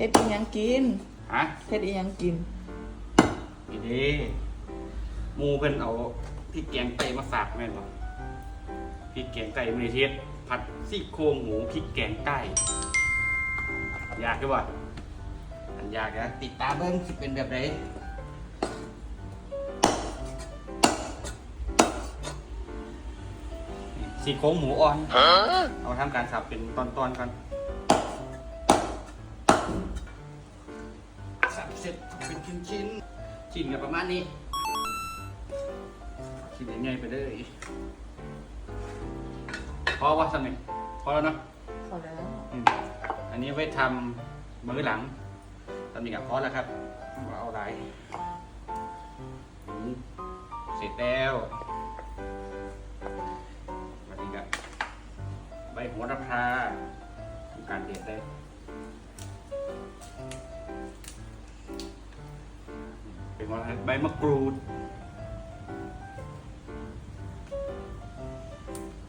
เฮ็ดอีหยังกินฮะเฮ็ดอีหยังกินนี่เดิหมูเพิ่นเอาพริกแกงไก่มาฝากแม่นบ่พริกแกงไก่มื้อนี้เฮ็ดผัดซี่โครงหมูพริกแกงไก่อยากคือบ่อันอยากนะติดตามเบิ่งสิเป็นแบบไหนซี่โครงหมูอ่อน เอาทำการสับเป็นตอนๆก่อน สับเสร็จเป็นชิ้นชิ้นๆชิ้นกับประมาณนี้ชิ้นใหญ่ๆไปเลยพอว่าสำเร็จพอแล้วเนาะพอแล้วอืมอันนี้ไว้ทำมือหลังตำหนิกับพอแล้วครับเอาอะไรอืมเสร็จแล้ววันนี้ก็ใบโหัวระพาทำการเด็ดได้ ว่าใบมะกรูด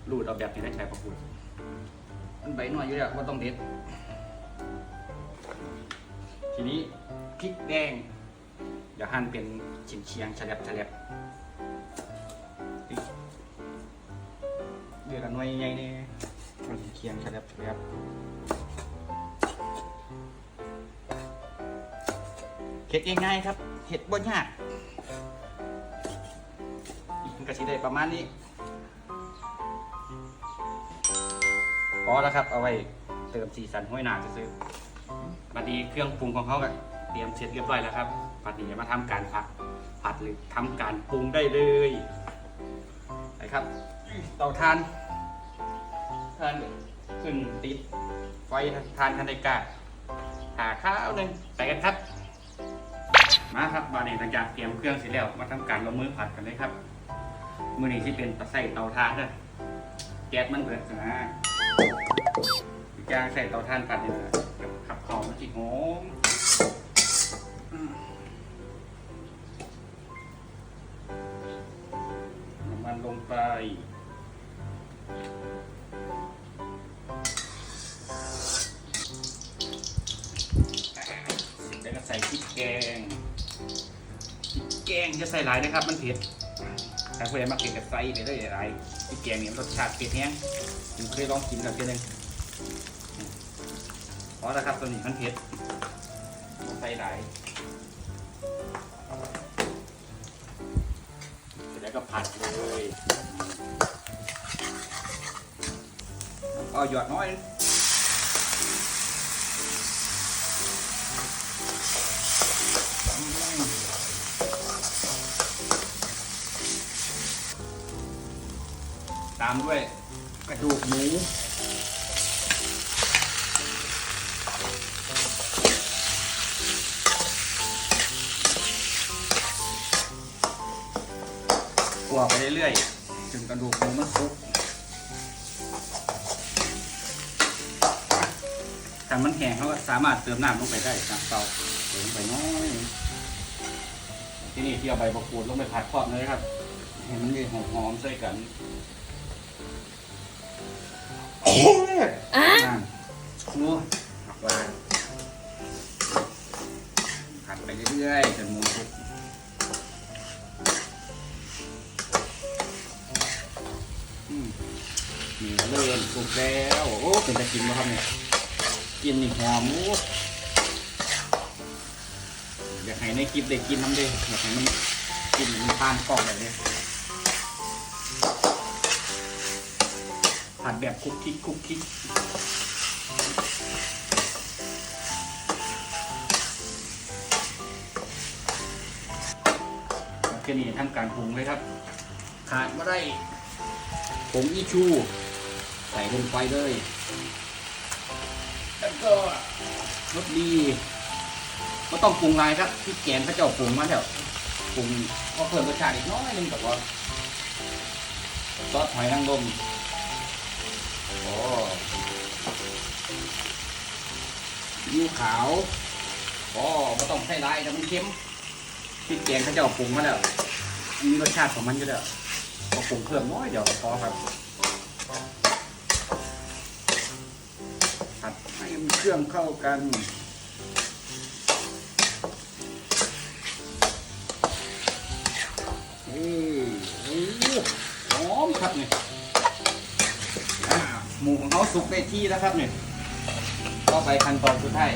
รูดเอาแบบนี้ได้ใช้ประกรูดมันใบหน่อยอยู่แล้วว่าต้องเด็ด ทีนี้พริกแดงเดี๋ยวหั่นเป็นชิ้นเชียงๆฉลับฉลับเดือดหน่อยใหญ่ๆนี่มันเคียงฉลับฉลับเฮ็ดง่ายๆครับ เฮ็ดบ่ยากมันก็สิได้ประมาณนี้พอแล้วครับ เอาไว้เติมสีสันห้วยหนาจะซื้อบัดนี้เครื่องปรุงของเขาก็เตรียมเสร็จเรียบร้อยแล้วครับบัดนี้มาทำการผัดผัดหรือทำการปรุงได้เลยไปครับเตาทานทานขึ้นติดไฟทานคันไดกาหาข้าวหนึ่งไปกันครับ มาครับบานี้หลังจากเตรียมเครื่องเสร็จแล้ว มาทำการลงมือผัดกันเลยครับ มือนี้ที่เป็นตะไส่เตาทานเด้อแก๊สมันเบิดนะจางใส่เตาทานผัดเนี่ยนะเดี๋ยวขับหอมมันจิหอม งจะใส่หลายนะครับ มันเผ็ดถ้าผู้ใดมาเกินกับใส่ไปได้หลายพริกแกงเนี่ยรสชาติเผ็ดแห้งผมเคยลองกินกับเพียงนึงพอแล้วครับตัวนี้มันเผ็ดต้องใส่หลายเสร็จแล้วก็ผัดเลยเอาหยอดน้อย ตามด้วยกระดูกหมูคั่วไปเรื่อยๆจนกระดูกหมูมันสุกถ้ามันแห้งเขาก็สามารถเติมน้ำลงไปได้ตามเตาเติมไปน้อยที่นี่ที่เอาใบมะกรูดลงไปผัดครอบเลยครับให้มันได้หอมๆใส่กัน อะนั่นนัวผักหวานผัดไปเรื่อยๆจนหมูสุกอืมนี่เริ่มสุกแล้วโอ้เป็นตะกินไหมครับเนี่ยกินนี่หอมโอ้อยากให้ในคลิปได้กินน้ำเด้อยากให้มันกินมันทานกล่องแบบนี้ ผัดแบบคุกคิกคุกคิกแค่นี้ทำการปรุงเลยครับ ขาดไม่ได้ผงอีชู ใส่ลงไปเลย แล้วก็รสดีก็ต้องปรุงลายครับที่แกงพระเจ้าปรุงมาแล้วปรุงก็เพิ่มรสชาติอีกน้อยนึงแต่ว่าซอสหอยนางรม ยูขาวอ๋อไม่ต้องใส่ลาแต่มันเค็มพริกแกงเขาจะอาปรุงมาแล้ว มีรสชาติของมันอยู่แล้วพอปรุงเพิ่มน้อยเดี๋ยวพอครับผัดให้เครื่องเข้ากันเนี่หอมครับเนี่ยาสุกได้ที่แล้วครับเนี่ยก็ไปขั้นตอนสุดท้าย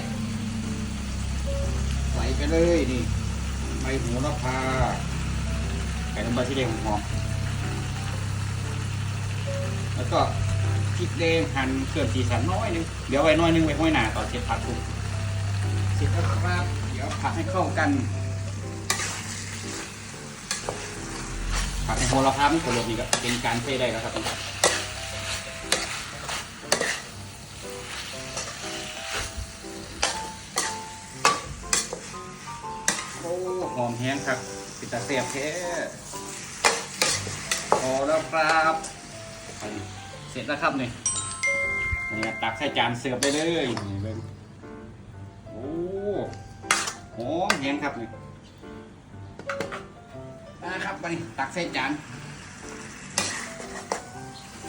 ใส่ไปเลยนี่ใบหูระพาไก่น้ำปลาที่แดงหอมแล้วก็พริกแดงหั่นเกลือสีสันน้อยนึงเดี๋ยวไว้น้อยนึงไว้ห้อยหนาต่อเสร็จผัดสุกเสร็จแล้วครับ เดี๋ยวผัดให้เข้ากันผัดให้โหระพามันกระโดดนี่ก็เป็นการเทได้แล้วครับ หอมแห้งครับปิดตาเสียบแท้พอแล้วครับเสร็จแล้วครับนี่นี่ตักใส่จานเสิร์ฟได้เลยนี่เบิ่งโอ้หอมแห้งครับนี่นะครับมาดิตักใส่จาน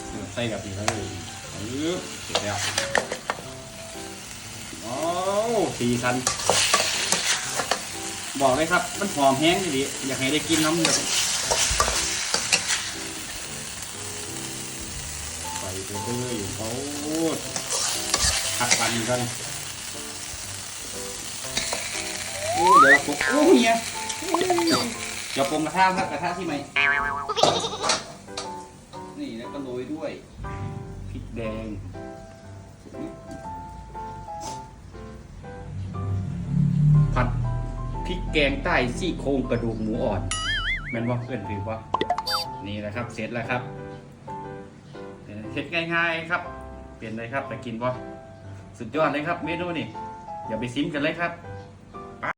เสิร์ฟใส่กับนี่เลยปึ๊บเสร็จแล้วโอ้สีสัน บอกเลยครับ มันหอมแห้งดีอยากให้ได้กินน้ำเดือดใส่ไปเลยเขาหักปันกันโอ้เดี๋ยวผมโอ้เฮียเดี๋ยวปรุงกระทะครับกระทะที่ไหมนี่แล้วก็โรยด้วยพริกแดง พริกแกงใต้ซี่โครงกระดูกหมูอ่อนแม่นว่าเพื่อนถือว่านี่แหละครับเสร็จแล้วครับเสร็จง่ายๆครับ เปลี่ยนเลยครับแต่กินว่าสุดยอดเลยครับเมนูนี่อย่าไปซิมกันเลยครับ